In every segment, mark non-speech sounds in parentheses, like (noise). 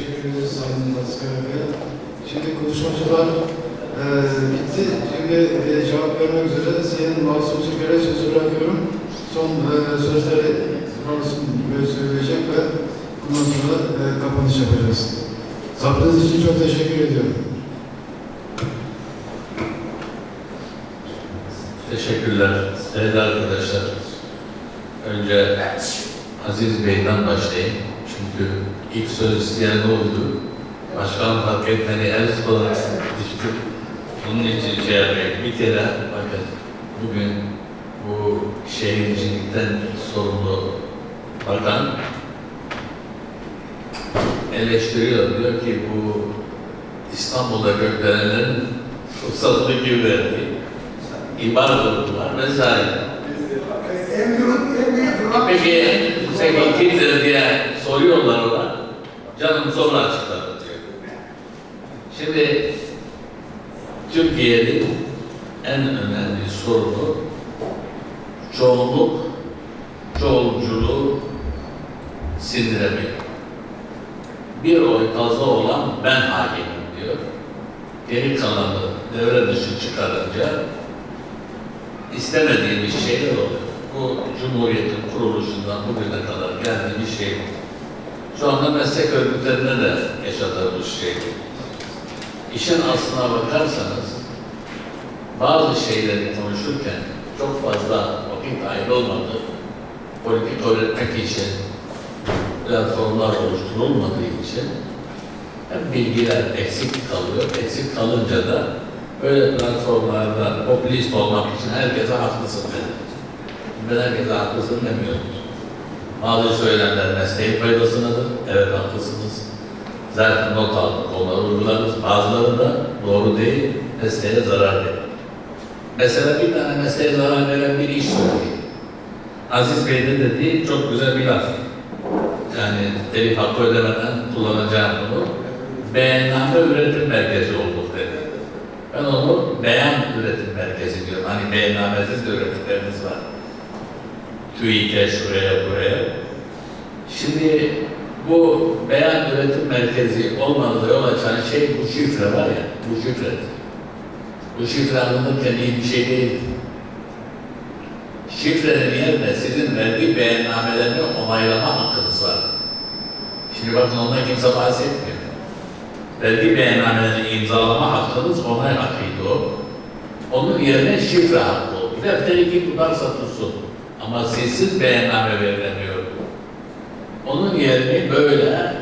teşekkür ederiz Sayın Asgari Bey. Şimdi konuşmacılar e, bitti. Şimdi e, cevap vermek üzere Sayın Masum Çeker'e sözü bırakıyorum. Son e, sözleri Masum Bey söyleyecek ve ondan sonra e, kapanış yapacağız. Sabrınız için çok teşekkür ediyorum. Teşekkürler değerli arkadaşlar. Önce Aziz Bey'den başlayayım. Çünkü ilk söz isteyen ne oldu? Başkan fark etmeni el olarak düştü. Bunun için şey yapayım. Bir kere bakın bugün bu şehircilikten sorumlu bakan eleştiriyor. Diyor ki bu İstanbul'da gökdelenlerin kutsallığı gibi verdi. İmar kurdular vesaire. En en. Peki, peki kimdir diye soruyorlar ona. Canım sonra açıkladı diyor. Şimdi Türkiye'nin en önemli sorunu çoğunluk, çoğulculuğu sindiremiyor. Bir oy fazla olan ben hakimim diyor. Geri kalanı devre dışı çıkarınca istemediğimiz şeyler oluyor. Bu Cumhuriyet'in kuruluşundan bugüne kadar geldiği bir şey. Şu anda meslek örgütlerine de yaşadığımız şey. İşin aslına bakarsanız bazı şeyleri konuşurken çok fazla vakit ayrılmadı. Politik öğretmek için platformlar oluşturulmadığı için hem bilgiler eksik kalıyor. Eksik kalınca da böyle platformlarda popülist olmak için herkese haklısın dedi. Ben herkese haklısın demiyorum. Bazı söylemler mesleğin faydasınadır. Evet haklısınız. Zaten not aldık, onları uygularız. Bazıları da doğru değil, mesleğe zarar verir. Mesela bir tane mesleğe zarar veren bir iş söyleyeyim. Aziz Bey'de dediği çok güzel bir laf. Yani telif hakkı ödemeden kullanacağım bunu. Beyanname üretim merkezi olduk dedi. Ben onu beyan üretim merkezi diyorum. Hani beyannamesiz de üretimlerimiz var. TÜİK'e şuraya buraya. Şimdi bu beyan üretim merkezi olmanıza yol açan şey bu şifre var ya, bu şifre. Bu şifre alınırken iyi bir şey değil. Şifrenin yerine sizin verdiği beyannamelerini onaylama hakkınız var. Şimdi bakın ondan kimse bahsetmiyor. Verdiği beyannamelerini imzalama hakkınız onay hakkıydı o. Onun yerine şifre hakkı oldu. Defteri kim tutarsa tutsun. Ama silsiz beyanname verilemiyor. Onun yerine böyle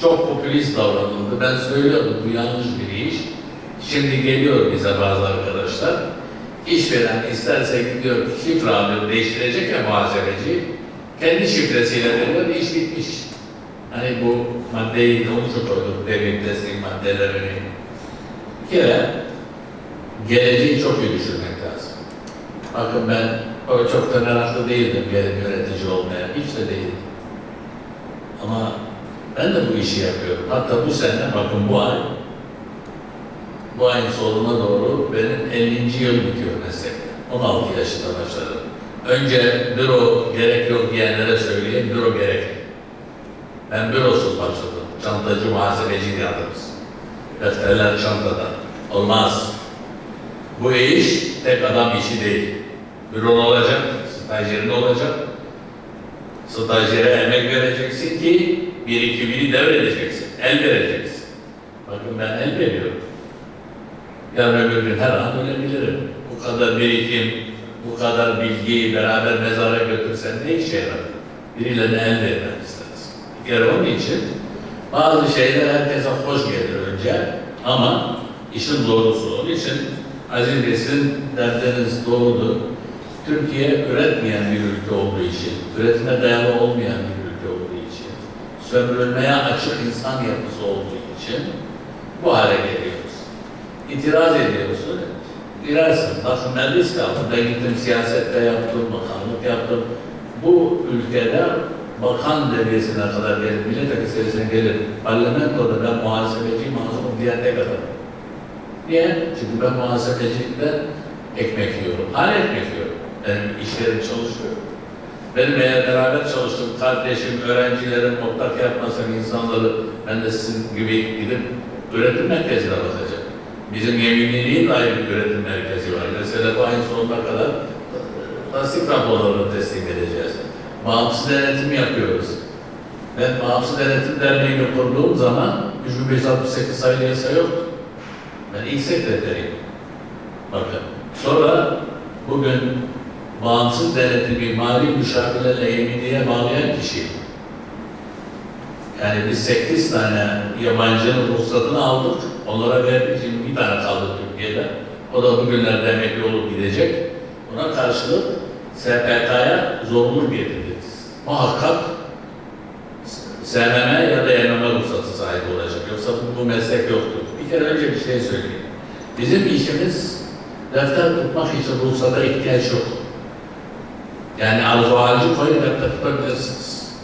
çok popülist davranıldı. Ben söylüyordum bu yanlış bir iş. Şimdi geliyor bize bazı arkadaşlar. İşveren isterse gidiyor şifre alıyor, değiştirecek ya muhasebeci. Kendi şifresiyle veriyor, iş bitmiş. Hani bu maddeyi de onu koyduk, devlet destek maddelerini. Bir kere geleceği çok iyi düşünmek lazım. Bakın ben o çok da meraklı değildim gelin yönetici olmaya, hiç de değildim. Ama ben de bu işi yapıyorum. Hatta bu sene, bakın bu ay, bu ayın sonuna doğru benim 50. yıl bitiyor meslekte. 16 yaşında başladım. Önce büro gerek yok diyenlere söyleyeyim, büro gerekli. Ben bürosuz başladım. Çantacı muhasebeci yardımcısı. Defterler çantada. Olmaz. Bu iş tek adam işi değil. Büron olacak, stajyerin olacak. Stajyere emek vereceksin ki birikimini devredeceksin. El vereceksin. Bakın ben el veriyorum. Yarın öbür gün her an ölebilirim. Bu kadar birikim, bu kadar bilgiyi beraber mezara götürsen ne işe yarar? Birilerine el vermek isteriz. Bir kere onun için bazı şeyler herkese hoş gelir önce ama işin doğrusu. Onun için Aziz Bey sizin derdiniz doğrudur. Türkiye üretmeyen bir ülke olduğu için, üretime dayalı olmayan bir ülke olduğu için, sömürülmeye açık insan yapısı olduğu için bu hale geliyoruz. İtiraz ediyorsun, girersin. Bakın ben risk aldım. Ben gittim siyasette yaptım, bakanlık yaptım. Bu ülkede bakan seviyesine kadar gelir, milletvekili seviyesine gelir. Parlamentoda ben muhasebeci mazlumum diyen tek adam. Niye? Çünkü ben muhasebecilikte ekmek yiyorum. Hala ekmek yiyorum. Benim işlerim çalışıyor. Benim eğer beraber çalıştığım kardeşim, öğrencilerim, ortak yapmasam insanları ben de sizin gibi gidip üretim merkezine bakacağım. Bizim yeminliliğin de ayrı bir üretim merkezi var. Mesela bu ayın sonuna kadar lastik raporlarını teslim edeceğiz. Bağımsız denetim yapıyoruz. Ben Bağımsız Denetim Derneği'ni kurduğum zaman 3568 sayılı yasa yoktu. Ben ilk sekreteriyim. Bakın. Sonra bugün bağımsız denetimi mali müşavirlerle yeminliğe bağlayan kişi. Yani biz 8 tane yabancının ruhsatını aldık. Onlara verdik. Bir tane kaldı Türkiye'de. O da bugünlerde emekli olup gidecek. Buna karşılık SPK'ya zorunluluk getirdik. Muhakkak SMM ya da YMM ruhsatı sahibi olacak. Yoksa bu, bu meslek yoktur. Bir kere önce bir şey söyleyeyim. Bizim işimiz defter tutmak için ruhsata ihtiyaç yok. Yani arzualci koyun defter tutabilirsiniz.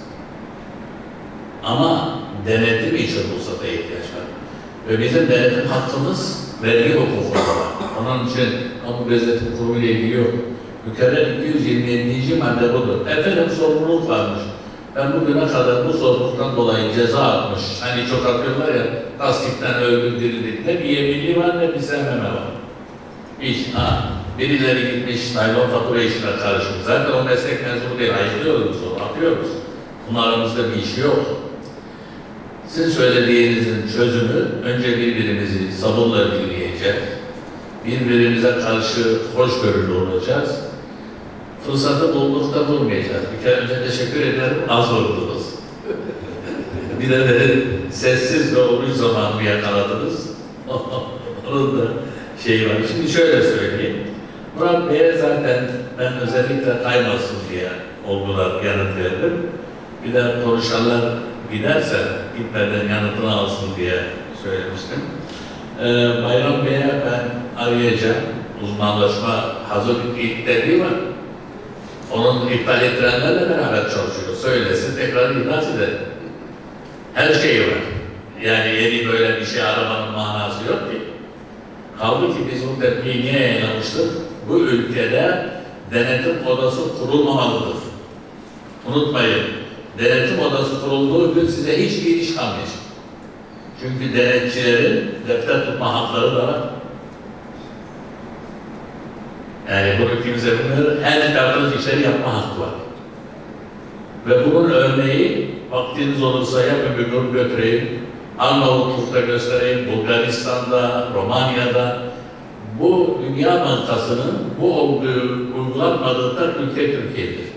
Ama denetim için ruhsata ihtiyaç var. Ve bizim denetim hakkımız vergi hukukunda var. Onun için kamu gözetim kurumu ile ilgili yok. Mükerrer 227. madde budur. Efendim sorumluluk varmış. Ben bugüne kadar bu sorumluluktan dolayı ceza atmış. Hani çok atıyorlar ya, tasdikten öldürdürüldük. Ne bir yeminli var ne bir sevmeme var. Hiç, ha. Birileri gitmiş, naylon fatura işine karışmış. Zaten o meslek mezunu değil, ayırıyoruz onu, atıyoruz. Bunun aramızda bir işi yok. Sizin söylediğinizin çözümü önce birbirimizi sabırla dinleyeceğiz. Birbirimize karşı hoşgörülü olacağız. Fırsatı buldukta bulmayacağız. Bir kere önce teşekkür ederim, az vurdunuz. (laughs) bir de beni sessiz ve oruç zamanımı yakaladınız. (laughs) Onun da şeyi var. Şimdi şöyle söyleyeyim. Murat Bey'e zaten ben özellikle kaymasın diye olgular yanıt verdim. Bir de konuşanlar giderse gitmeden yanıtını alsın diye söylemiştim. Ee, Bayram Bey'e ben arayacağım. Uzmanlaşma hazır ilk dediği var. Onun iptal ettirenlerle beraber çalışıyor. Söylesin, tekrar ikaz edelim. Her şeyi var. Yani yeni böyle bir şey aramanın manası yok ki. Kaldı ki biz bu tepkiyi niye yayınlamıştık? Bu ülkede denetim odası kurulmamalıdır. Unutmayın, denetim odası kurulduğu gün size hiçbir iş kalmayacak. Çünkü denetçilerin defter tutma hakları da var. Yani bunu kimse bilmiyor. Her yaptığınız işleri yapma hakkı var. Ve bunun örneği vaktiniz olursa yapın bir grup götüreyim. Arnavutluk'ta göstereyim, Bulgaristan'da, Romanya'da. Bu Dünya Bankası'nın bu olguyu uygulanmadığı da ülke Türkiye'dir.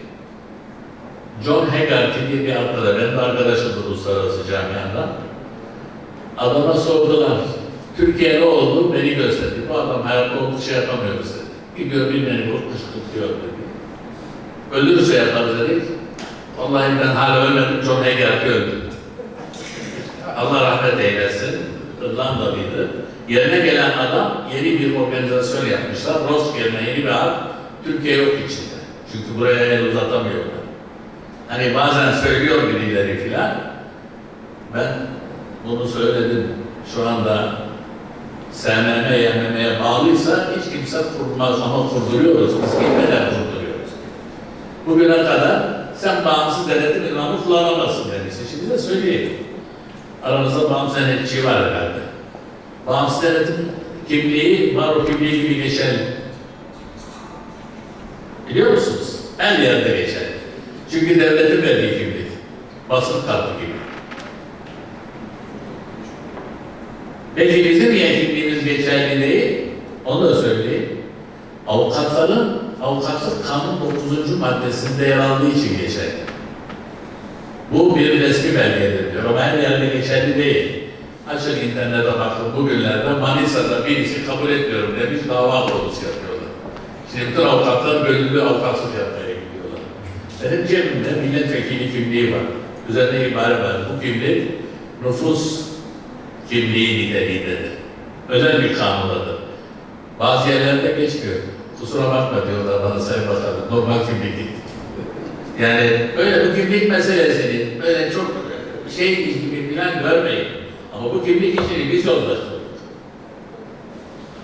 John Hegarty diye bir arkadaş, benim arkadaşımdır uluslararası camiada. Adama sordular, Türkiye ne oldu? Beni gösterdi. Bu adam hayatta olduğu şey yapamıyoruz dedi. Gidiyor bilmeni bu kışkırtıyor dedi. Ölürse yaparız dedik. Vallahi ben hala ölmedim, John Hegarty öldü. Allah rahmet eylesin. İrlandalıydı. Yerine gelen adam yeni bir organizasyon yapmışlar. Rosk yerine yeni bir harp. Türkiye yok içinde. Çünkü buraya el uzatamıyorlar. Hani bazen söylüyor birileri filan. Ben bunu söyledim. Şu anda SMM, YMM'ye bağlıysa hiç kimse kurmaz ama kurduruyoruz. Biz gitmeden kurduruyoruz. Bugüne kadar sen bağımsız denetim imamı kullanamazsın demişsin. Şimdi de söyleyeyim. Aramızda bağımsız denetçi var herhalde. Bağımsız denetim kimliği, baro kimliği gibi geçerli. Biliyor musunuz? Her yerde geçerli. Çünkü devletin verdiği kimlik. Basın kartı gibi. Peki bizim niye kimliğimiz geçerli değil? Onu da söyleyeyim. Avukatların avukatlık kanun 9. maddesinde yer aldığı için geçerli. Bu bir resmi belgedir diyor ama geçerli değil. Açın internete bakın bugünlerde Manisa'da birisi kabul etmiyorum demiş dava konusu yapıyorlar. Şimdi bütün avukatlar bölümlü avukatlık yapmaya gidiyorlar. Benim cebimde milletvekili kimliği var. Üzerine ibare var. Bu kimlik nüfus kimliği niteliğindedir. Özel bir kanundadır. Bazı yerlerde geçmiyor. Kusura bakma diyorlar bana Sayın Bakanım. Normal kimlik değil. Yani öyle bu kimlik meselesini böyle çok şey gibi falan görmeyin. Ama bu kimlik işini biz yollaştırdık.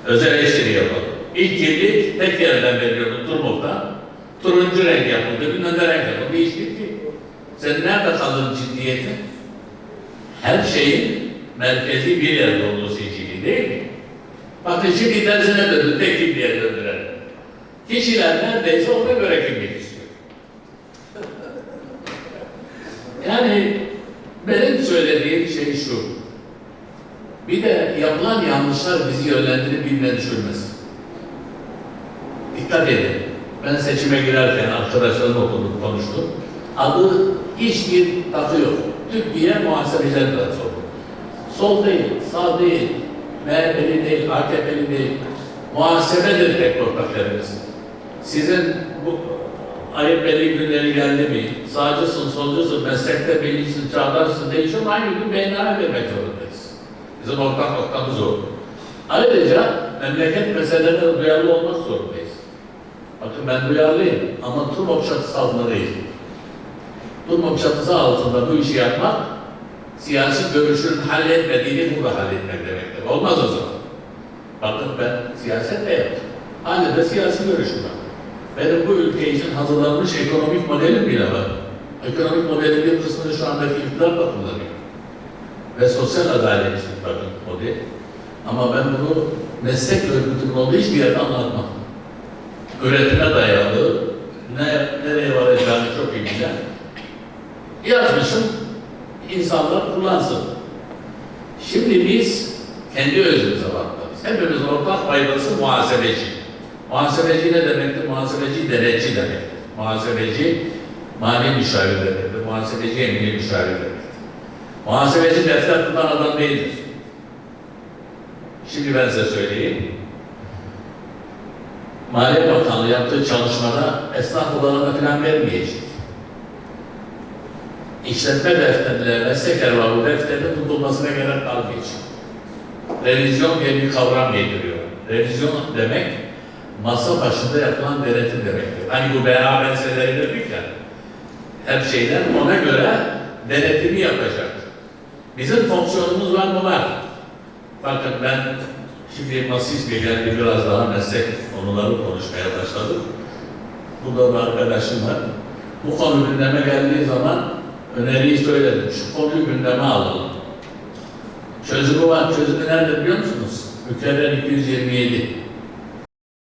Özel eleştiri yapalım. İlk kimlik tek yerden veriliyordu Turmuk'ta. Turuncu renk yapıldı, bilmem ne renk yapıldı. İş bitti. Sen nerede kaldın ciddiyetin? Her şeyin merkezi bir yerde olduğu seçili değil mi? Bakın şimdi tersine döndü, tek kimliğe döndüler. Kişiler neredeyse ona göre kimlik istiyor. Yani benim söylediğim şey şu. Bir de yapılan yanlışlar bizi yönlendirip bilme düşürmez. Dikkat edin. Ben seçime girerken arkadaşlarımla okudum, konuştum. Adı hiçbir tadı yok. Türkiye Muhasebeciler Platformu. Sol değil, sağ değil, MHP'li değil, AKP'li değil. Muhasebedir tek ortaklarımız. Sizin bu ayıp belli günleri geldi mi? Sağcısın, solcusun, meslekte bellisin, çağdarsın, değişiyor mu? Aynı gün beyanname vermek zorundayız. Bizim ortak noktamız o. Ayrıca memleket meselelerine duyarlı olmak zorundayız. Bakın ben duyarlıyım ama TUMOP çatısı altında değil. TUMOP çatısı altında bu işi yapmak, siyasi görüşün halletmediğini burada halletmek demektir. Olmaz o zaman. Bakın ben siyaset de yaptım. Hala da siyasi görüşüm var. Benim bu ülke için hazırlanmış ekonomik modelim bile var. Ekonomik modelin bir kısmını şu andaki iktidar da kullanıyor. Ve sosyal adalet bakın model. Ama ben bunu meslek örgütünün olduğu hiçbir yerde anlatmam. Üretime dayalı, ne, nereye varacağını çok iyi bilen. Yazmışım, insanlar kullansın. Şimdi biz kendi özümüze bakmalıyız. Hepimizin ortak faydası muhasebeci. Muhasebeci ne demektir? Muhasebeci denetçi demektir. Muhasebeci mali müşavir demektir. Muhasebeci emniyet müşavir demektir. Muhasebeci defter tutan adam değildir. Şimdi ben size söyleyeyim. Maliye Bakanlığı yaptığı çalışmada esnaf odalarına falan vermeyecek. İşletme defterleri, meslek erbabı defterinin tutulmasına gerek kalmayacak. Revizyon diye bir kavram getiriyor. Revizyon demek masa başında yapılan denetim demektir. Hani bu BABS'leri dedik ya, her şeyden ona göre denetimi yapacak. Bizim fonksiyonumuz var mı var? Bakın ben şimdi Masis Bey geldi biraz daha meslek konuları konuşmaya başladık. Burada bir arkadaşım var. Bu konu gündeme geldiği zaman öneriyi söyledim. Şu konuyu gündeme alalım. Çözümü var. Çözümü nerede biliyor musunuz? Mükerrer 227.